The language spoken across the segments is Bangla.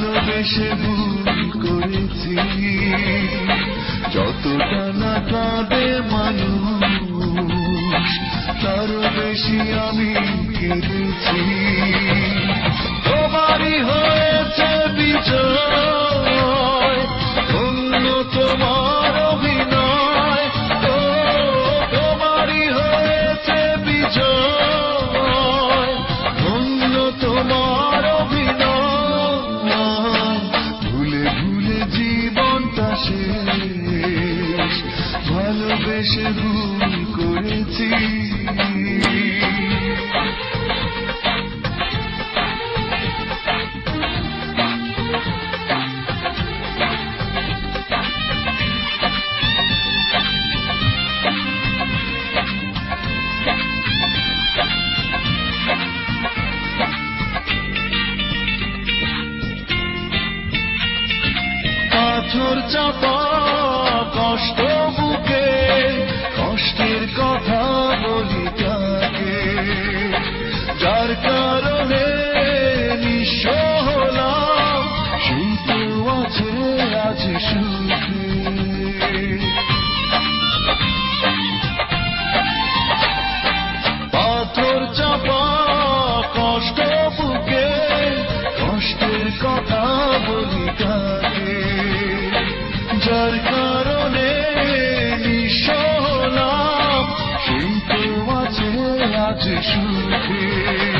ভালোবেসে ভুল করেছি। যতটা না কাঁদে মানুষ তার বেশি আমি কেঁদেছি। ভালোবেসে ভুল করেছি। পাথর চাপা কষ্ট যার কারণে নিঃস্ব হলাম। সেই তো আছে আজ সুখে। পাথর চাপা, কষ্ট বুকে, কষ্টের কথা বলি কাকে যার কারণে নিঃস্ব হলাম, সেই তো আছে আজ সুখে।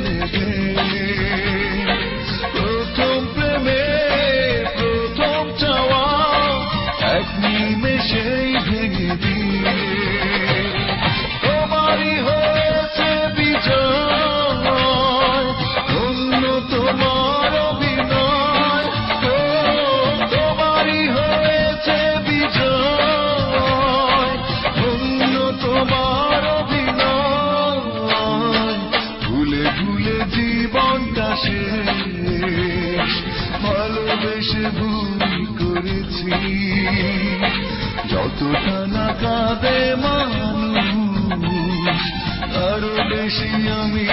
morning. করেছি যতটা না কাঁদে মানুষ আরও বেশি আমি